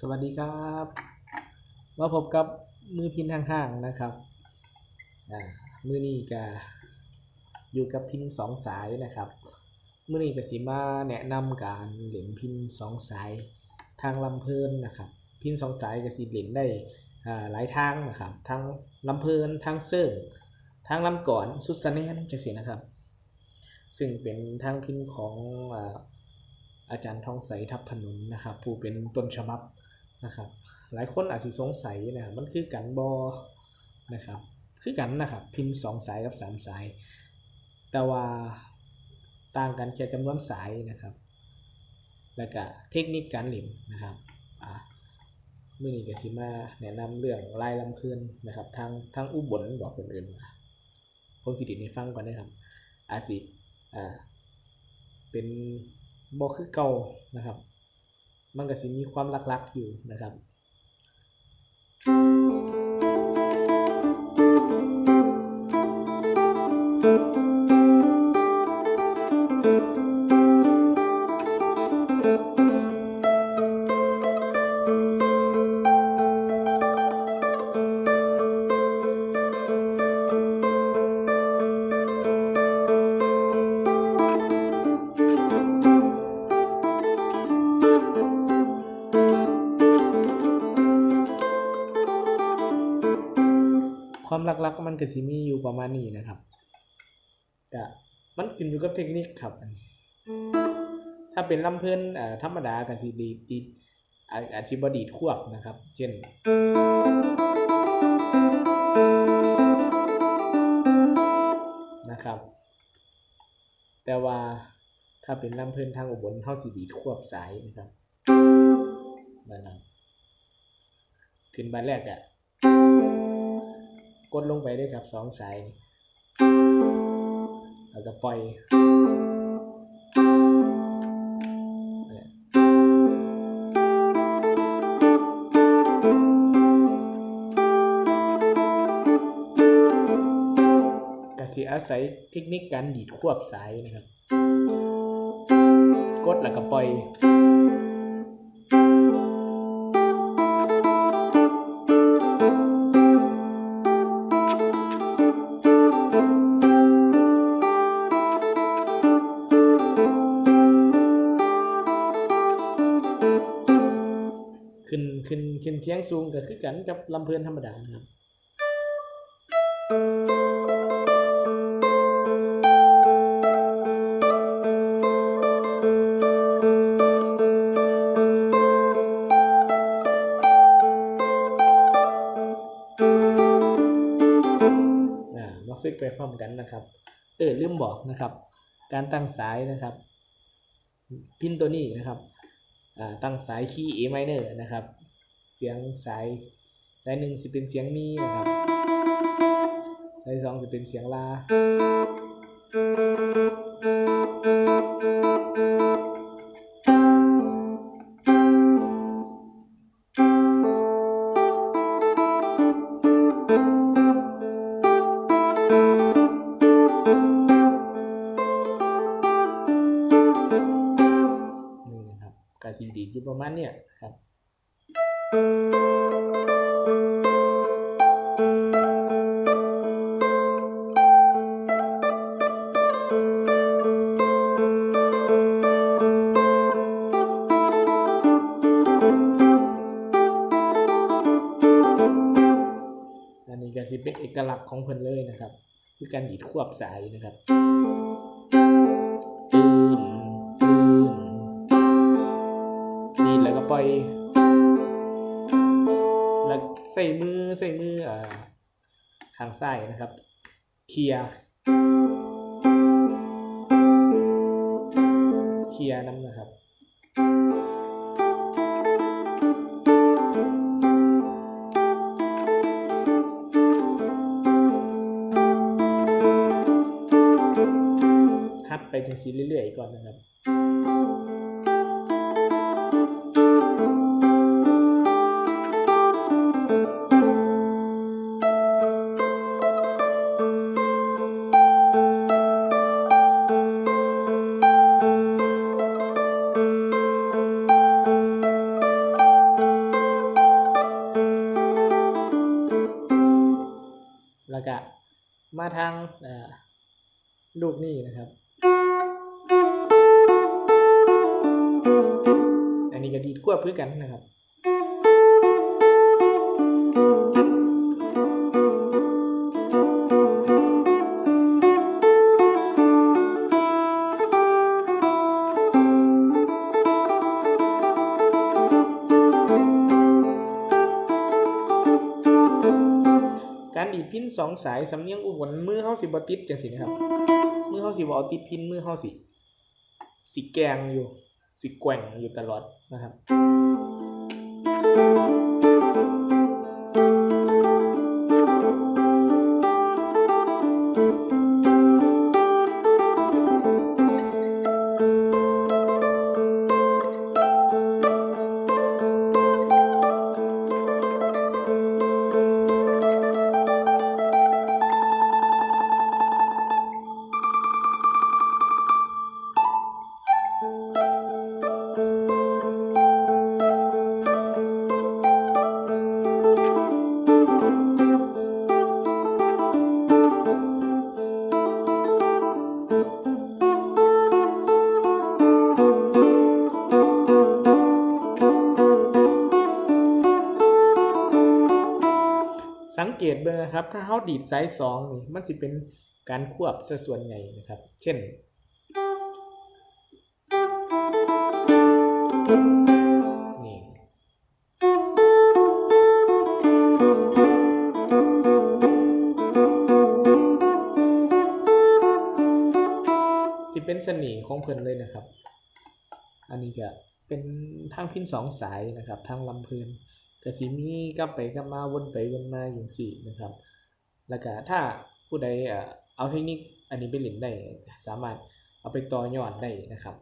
สวัสดีครับมาพบกับมือพินห่างๆนะครับอ่ามือนี้ก็อยู่กับพินสองสายนะครับมือนี้ก็สิมาแนะนำการเหล่นพินสองสายทางลำเพลินนะครับ พินสองสายก็สิเหล่นได้อ่าหลายทางนะครับทั้งลำเพลินทั้งเซิร์งทางลำก่อนสุดสะแนนจะเสีนะครับ ซึ่งเป็นทางพินของอ่าอาจารย์ทองใสทับถนนนะครับ ผู้เป็นต้นฉบับ นะครับหลายคนอาจสิสงสัยนะครับมันคือกันบอนะครับคือกันนะครับพินสองสายกับสามสาย แต่ว่าต่างกันแค่จำนวนสายนะครับ แล้วก็เทคนิคการเล่นนะครับอ่ามื่อนี้ก็สิมาแนะนำเรื่องลายลำเพลินนะครับทางทางอุบลบอกคนอื่นว่าผมสิเดิให้ฟังก่อนนะครับ อาสิอ่าเป็นบอคือเก่านะครับ มันก็สิมีความลักๆอยู่นะครับ ความลักๆ มันก็สิมีอยู่ประมาณนี้นะครับก็มันขึ้นอยู่กับเทคนิคครับอันนี้ถ้าเป็นลำเพลินธรรมดาก็สิดีดีอาอาจสิบ่ดีดควบนะครับ เช่นนะครับ แต่ว่าถ้าเป็นลำเพลินทางอุบลเฮาสิดีดควบสายนะครับนั่นนะขึ้นบานแรกอะ กดลงไปด้วยกับสองสายแล้วก็ปล่อยเสียกสิอาศัยเทคนิคการดีดควบสายนะครับ กดแล้วก็ปล่อย สูงก็คือกันกับลำเพลินธรรมดานะครับอ่ามาฝึกไปพร้อมกันนะครับ เออลืมบอกนะครับ การตั้งสายนะครับ พินตัวนี้นะครับอ่าตั้งสายคีย์ A minor นะครับ เสียงสายสายหนึ่งสิเป็นเสียงมีนะครับ สายสองสิเป็นเสียงลา นี่นะครับกาซีดีอยู่ประมาณเนี้ยครับ เป็นเอกลักษณ์ของเพิ่นเลยนะครับ คือการดีดควบสายนะครับตื่นตื่นดีดแล้วก็ปล่อย แล้วใส่มือใส่มืออ่าข้างซ้ายนะครับ เคลียร์เคลียร์น้ำนะครับ จังเรื่อยๆก่อนนะครับแล้วก็มาทางลูกนี่นะครับ อันนี้ก็ดีดกว่าเพื่อกันนะครับการดีดพินสองสายสำเนียงอุบลมือเฮาสิบ่ติดจังซี่นะครับ มือเฮาสิบ่เอาติดพินมือเฮาสิสิแกงอยู่ สิแกว่งอยู่ตลอดนะครับ สังเกตเบิ่งนะครับ ถ้าเฮาดีดสายสองนี่มันสิเป็นการควบซะส่วนใหญ่นะครับ เช่น นี่สิเป็นเสน่ห์ของเพิ่นเลยนะครับ อันนี้ก็เป็นทางพินสองสายนะครับ ทางลำเพลิน ก็สิมีกลับไปกลับมาวนไปวนมาอย่างสี่นะครับ แล้วก็ถ้าผู้ใดเออเอาเทคนิคอันนี้ไปเล่นได้สามารถเอาไปต่อยอดได้นะครับ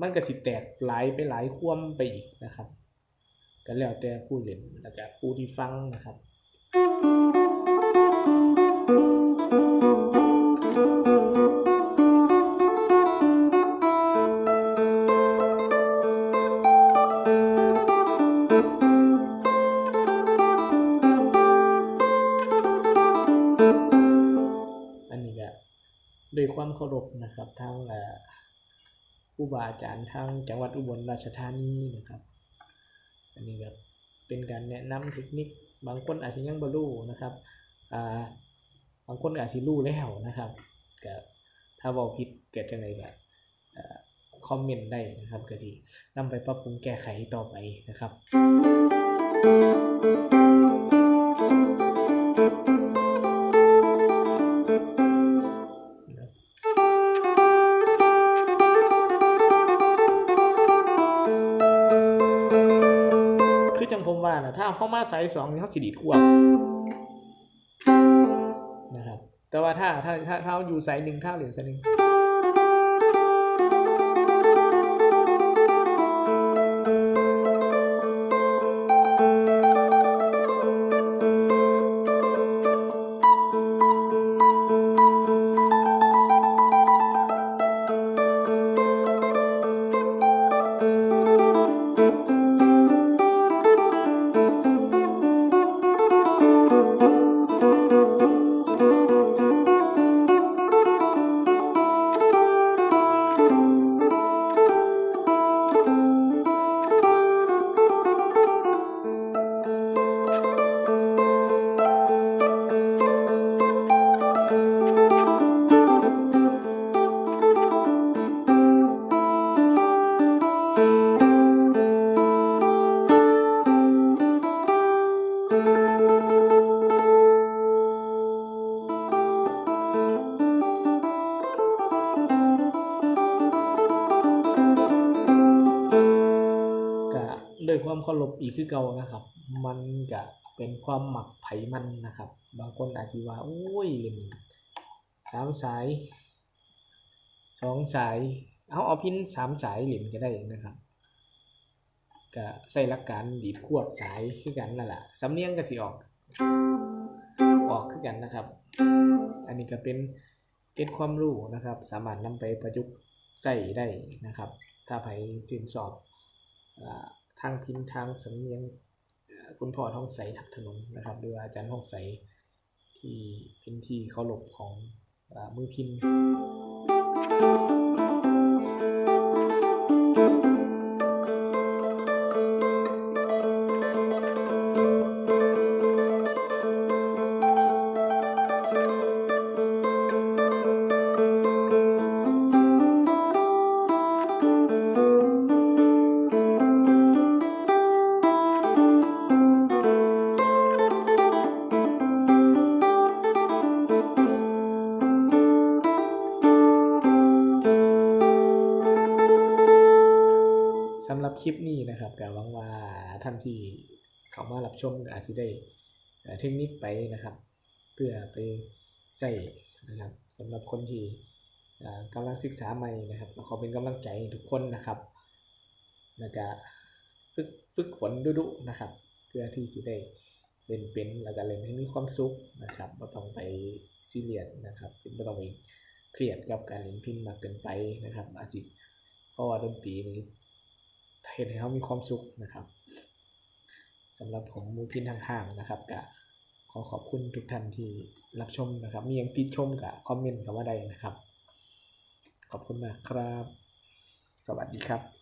มันก็สิแตกหลายไปหลายควมไปอีกนะครับก็แล้วแต่ผู้เล่นแล้วก็ผู้ที่ฟังนะครับ ความเคารพนะครับทางผู้บาอาจารย์ทางจังหวัดอุบลราชธานีนะครับ อันนี้ก็เป็นการแนะนำเทคนิค บางคนอาจจะยังบ่รู้นะครับาบางคนอาจจะรู้แล้วนะครับก็ถ้าเว้าผิดเกิดจังไดก็เอ่อคอมเมนต์ได้นะครับก็สินำไปปรับปรุงแก้ไขต่อไปนะครับ คือจังผมว่านะถ้าเข้ามาสายสองนี่เขาสิดีทั่วนะครับแต่ว่าถ้าถ้าถ้าเขาอยู่สายหนึ่งถ้าเหลือสายหนึ่ง ความเคารพอีกคือเก่านะครับ มันก็เป็นความหมักไผมันนะครับ บางคนอาจจะว่าโอ้ยเล่นสามสายสองสาย เอาเอาพินสามสายเหรียญก็ได้นะครับก็ใส่ลักการดีดควบสายคือกันนั่นแหละสำเนียงก็สิออก ออกคือกันนะครับ อันนี้ก็เป็นเก็ตความรู้นะครับ สามารถนำไปประยุกต์ใส่ได้นะครับ ถ้าใครสินสอบอา ทางพินทางสำเนียงคุณพ่อท้องใสทับถนนนะครับหรือาอาจารย์ท้องใสที่เป็นที่เคารพของอมือพินส ท่านที่เข้ามารับชมอาจจะได้เทคนิคไปนะครับ เพื่อไปใส่นะครับสำหรับคนที่กำลังศึกษาใหม่นะครับขอเป็นกำลังใจให้ทุกคนนะครับแล้วก็ฝึกฝึกฝนดุๆนะครับ เพื่อที่จะได้เล่นเป็นแล้วก็เล่นให้มีความสุขนะครับไม่ต้องไปซีเรียสนะครับไม่ต้องไปเครียดกับการเล่นพินมากเกินไปนะครับอาจจะเพราะว่าดนตรีนี้เห็นให้เขามีความสุขนะครับ สำหรับผมมูพินห่างๆนะครับกะขอขอบคุณทุกท่านที่รับชมนะครับ มีอย่างติดชมกับคอมเมนต์กับว่าใดนะครับ ขอบคุณมากครับ สวัสดีครับ